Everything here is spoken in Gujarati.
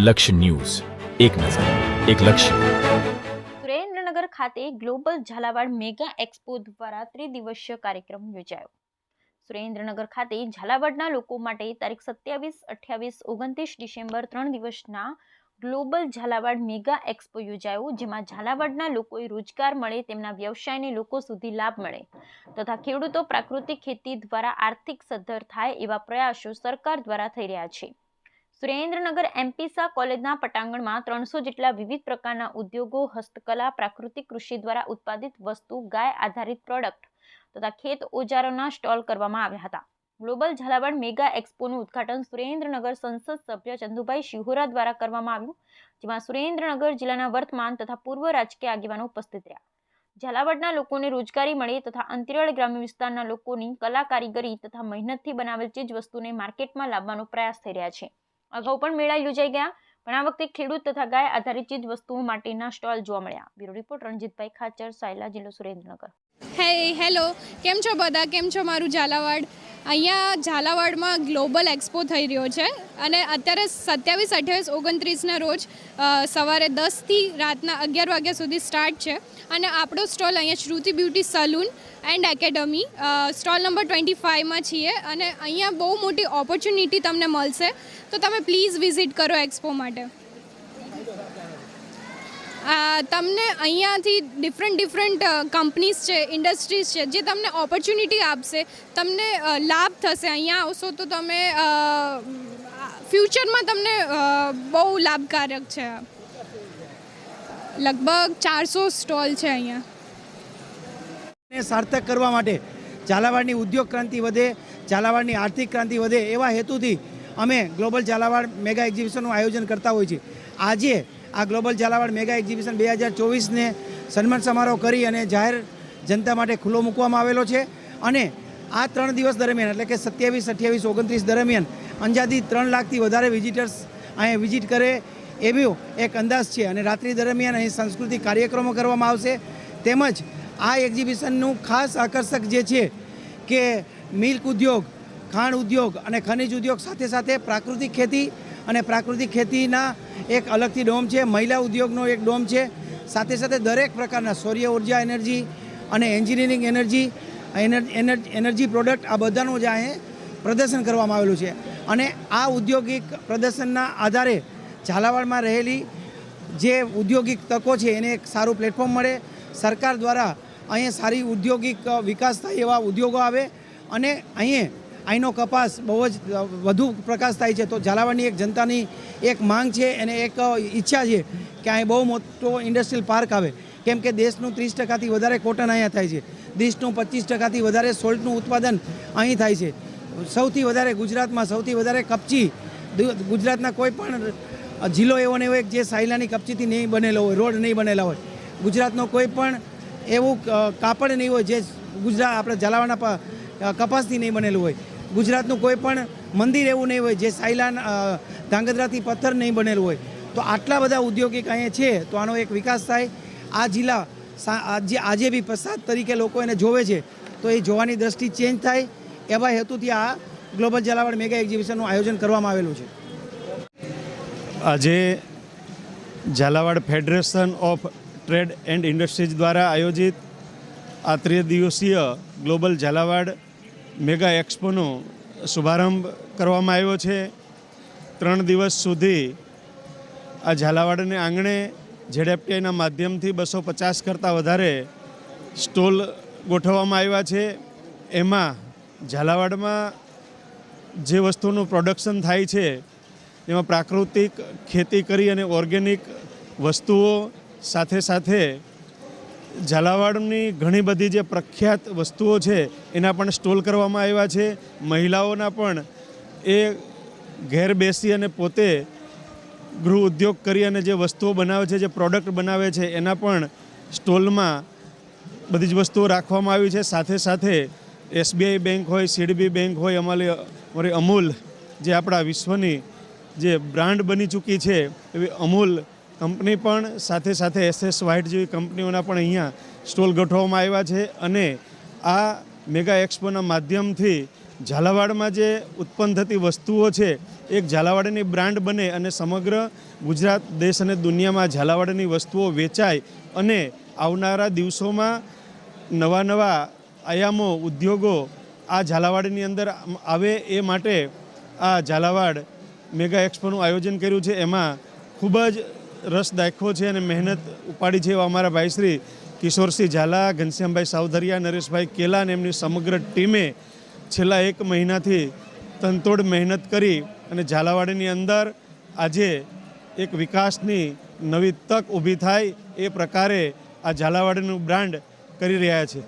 લક્ષ્ય ન્યૂઝ. એક નજર, એક લક્ષ્ય. સુરેન્દ્રનગર ખાતે ગ્લોબલ ઝાલાવાડ મેગા એક્સપો દ્વારા ત્રિદિવસીય કાર્યક્રમ યોજાયો. સુરેન્દ્રનગર ખાતે ઝાલાવાડના લોકો માટે તારીખ સત્યાવીસ, અઠ્યાવીસ, ઓગણત્રીસ ડિસેમ્બર ત્રણ દિવસના ગ્લોબલ ઝાલાવાડ મેગા એક્સપો યોજાયો, જેમાં ઝાલાવાડના લોકોએ રોજગાર મળે, તેમના વ્યવસાયને લોકો સુધી લાભ મળે તથા ખેડૂતો પ્રાકૃતિક ખેતી દ્વારા આર્થિક સદ્ધર થાય એવા પ્રયાસો સરકાર દ્વારા થઈ રહ્યા છે. સુરેન્દ્રનગર એમપીસા કોલેજના પટાંગણમાં ત્રણસો જેટલા વિવિધ પ્રકારના ઉદ્યોગો, હસ્તકલા, પ્રાકૃતિક કૃષિ દ્વારા ઉત્પાદિત વસ્તુ, ગાય આધારિત પ્રોડક્ટ તથા ખેત ઓજારોના સ્ટોલ કરવામાં આવ્યા હતા. ગ્લોબલ ઝાલાવાડ મેગા એક્સપોનું ઉદ્ઘાટન સુરેન્દ્રનગર સંસદ સભ્ય ચંદુભાઈ શિહોરા દ્વારા કરવામાં આવ્યું, જેમાં સુરેન્દ્રનગર જિલ્લાના વર્તમાન તથા પૂર્વ રાજકીય આગેવાનો ઉપસ્થિત રહ્યા. ઝાલાવાડના લોકોને રોજગારી મળે તથા અંતરિયાળ ગ્રામ્ય વિસ્તારના લોકોની કલા કારીગરી તથા મહેનતથી બનાવેલ ચીજ વસ્તુને માર્કેટમાં લાવવાનો પ્રયાસ થઈ રહ્યા છે. અગાઉ પણ મેળા યોજાઈ ગયા. પણ આ વખતે ખેડૂત તથા ગાય આધારિત ચીજ વસ્તુઓ માટેના સ્ટોલ જોવા મળ્યા. બ્યુરો રિપોર્ટ રણજીતભાઈ ખાચર, સાયલા જિલ્લો સુરેન્દ્રનગર. હે હેલો કેમ છો બધા? કેમ છો મારું ઝાલાવાડ? અહીંયા ઝાલાવાડમાં ગ્લોબલ એક્સપો થઈ રહ્યો છે અને અત્યારે સત્યાવીસ, અઠ્યાવીસ, ઓગણત્રીસના રોજ સવારે દસથી રાતના અગિયાર વાગ્યા સુધી સ્ટાર્ટ છે અને આપણો સ્ટોલ અહીંયા Shruti beauty salon and academy stall number twenty ફાઇવમાં છીએ અને અહીંયા બહુ મોટી ઓપોર્ચ્યુનિટી તમને મળશે. તો તમે પ્લીઝ વિઝિટ કરો એક્સપો માટે. તમને અહીંયાથી ડિફરન્ટ ડિફરન્ટ કંપનીઝ છે ઇન્ડસ્ટ્રીઝ છે, જે તમને ઓપોર્ચ્યુનિટી આપશે, તમને લાભ થશે. અહીંયા આવશો તો તમે ફ્યુચરમાં તમને બહુ લાભકારક છે. લગભગ ચારસો સ્ટોલ છે અહીંયા. સાર્થક કરવા માટે ઝાલાવાડની ઉદ્યોગ ક્રાંતિ વધે, ઝાલાવાડની આર્થિક ક્રાંતિ વધે, એવા હેતુથી અમે ગ્લોબલ ઝાલાવાડ મેગા એક્ઝિબિશનનું આયોજન કરતા હોઈએ છીએ આજે આ ગ્લોબલ ઝાલાવાડ મેગા એક્ઝિબિશન બે હજાર ચોવીસને સન્માન સમારોહ કરી અને જાહેર જનતા માટે ખુલ્લો મૂકવામાં આવેલો છે. અને આ ત્રણ દિવસ દરમિયાન, એટલે કે સત્યાવીસ, અઠ્યાવીસ, ઓગણત્રીસ દરમિયાન અંજાદી ત્રણ લાખથી વધારે વિઝિટર્સ અહીંયા વિઝિટ કરે એવો એક અંદાજ છે. અને રાત્રિ દરમિયાન અહીં સાંસ્કૃતિક કાર્યક્રમો કરવામાં આવશે. તેમજ આ એક્ઝિબિશનનું ખાસ આકર્ષક જે છે કે મિલ્ક ઉદ્યોગ, ખાંડ ઉદ્યોગ અને ખનિજ ઉદ્યોગ સાથે સાથે પ્રાકૃતિક ખેતી અને પ્રાકૃતિક ખેતીના એક અલગથી ડોમ છે, મહિલા ઉદ્યોગનો એક ડોમ છે. સાથે સાથે દરેક પ્રકારના સૌર્ય ઊર્જા એનર્જી અને એન્જિનિયરિંગ એનર્જી એનર્જી પ્રોડક્ટ આ બધાનું જ અહીં પ્રદર્શન કરવામાં આવેલું છે. અને આ ઔદ્યોગિક પ્રદર્શનના આધારે ઝાલાવાડમાં રહેલી જે ઔદ્યોગિક તકો છે, એને એક સારું પ્લેટફોર્મ મળે. સરકાર દ્વારા અહીંયા સારી ઔદ્યોગિક વિકાસ થાય એવા ઉદ્યોગો આવે. અને અહીં અહીંનો કપાસ બહુ જ વધુ પ્રકાશ થાય છે. તો ઝાલાવાડની એક જનતાની એક માંગ છે અને એક ઈચ્છા છે કે અહીં બહુ મોટો ઇન્ડસ્ટ્રીયલ પાર્ક આવે. કેમ કે દેશનું ત્રીસ ટકાથી વધારે કોટન અહીંયા થાય છે. દેશનું પચીસ ટકાથી વધારે સોલ્ટનું ઉત્પાદન અહીં થાય છે. સૌથી વધારે ગુજરાતમાં સૌથી વધારે કપચી, ગુજરાતના કોઈ પણ જિલ્લો એવો ને એવો એક જે સાયલાની કપચીથી નહીં બનેલો હોય, રોડ નહીં બનેલા હોય. ગુજરાતનો કોઈ પણ એવું કાપડ નહીં હોય જે ગુજરાત, આપણે ઝાલાવાડના કપાસથી નહીં બનેલું હોય. ગુજરાતનું કોઈ પણ મંદિર એવું નહીં હોય, જે સાયલા ધાંગધ્રાથી પથ્થર નહીં બનેલું હોય. તો આટલા બધા ઉદ્યોગિક અહીંયા છે, તો આનો એક વિકાસ થાય. આ જિલ્લા આજે આજે બી પ્રસાદ તરીકે લોકો એને જોવે છે, તો એ જોવાની દ્રષ્ટિ ચેન્જ થાય. એવા હેતુથી આ ગ્લોબલ ઝાલાવાડ મેગા એક્ઝિબિશનનું આયોજન કરવામાં આવેલું છે. આજે Jhalawad federation of trade and industries દ્વારા આયોજિત આ ત્રિદિવસીય ગ્લોબલ ઝાલાવાડ મેગા એક્સપોનો શુભારંભ કરવામાં આવ્યો છે. ત્રણ દિવસ સુધી આ ઝાલાવાડને આંગણે જેડેપટીઆઈના માધ્યમથી બસો પચાસ કરતાં વધારે સ્ટોલ ગોઠવવામાં આવ્યા છે. એમાં ઝાલાવાડમાં જે વસ્તુનું પ્રોડક્શન થાય છે, એમાં પ્રાકૃતિક ખેતી કરી અને ઓર્ગેનિક વસ્તુઓ સાથે સાથે ઝાલાવાડની ઘણી બધી જે પ્રખ્યાત વસ્તુઓ છે, એના પણ સ્ટોલ કરવામાં આવ્યા છે. મહિલાઓના પણ એ ઘેર બેસી અને પોતે ગૃહ ઉદ્યોગ કરી અને જે વસ્તુઓ બનાવે છે, જે પ્રોડક્ટ બનાવે છે, એના પણ સ્ટોલમાં બધી જ વસ્તુઓ રાખવામાં આવી છે. સાથે સાથે એસબીઆઈ બેંક હોય, સીડીબી બેંક હોય, અમારી અમારી અમૂલ જે આપણા વિશ્વની જે બ્રાન્ડ બની ચૂકી છે, એવી અમૂલ કંપની પણ સાથે સાથે એસએસ વાઇટ જેવી કંપનીઓના પણ અહીંયા સ્ટોલ ગોઠવવામાં આવ્યા છે અને આ મેગા એક્સપોના માધ્યમથી ઝાલાવાડમાં જે ઉત્પન્ન થતી વસ્તુઓ છે, એક ઝાલાવાડની બ્રાન્ડ બને અને સમગ્ર ગુજરાત દેશ અને દુનિયામાં ઝાલાવાડની વસ્તુઓ વેચાય અને આવનારા દિવસોમાં નવા નવા આયામો, ઉદ્યોગો આ ઝાલાવાડની અંદર આવે એ માટે આ ઝાલાવાડ મેગા એક્સપોનું આયોજન કર્યું છે. એમાં ખૂબ જ રસ દાખવો છે અને મહેનત ઉપાડી છે એવા અમારા ભાઈશ્રી કિશોરસિંહ ઝાલા, ઘનશ્યામભાઈ સાવધરિયા, નરેશભાઈ કેલા અને એમની સમગ્ર ટીમે છેલ્લા એક મહિનાથી તનતોડ મહેનત કરી અને ઝાલાવાડીની અંદર આજે એક વિકાસની નવી તક ઊભી થાય એ પ્રકારે આ ઝાલાવાડીનું બ્રાન્ડ કરી રહ્યા છે.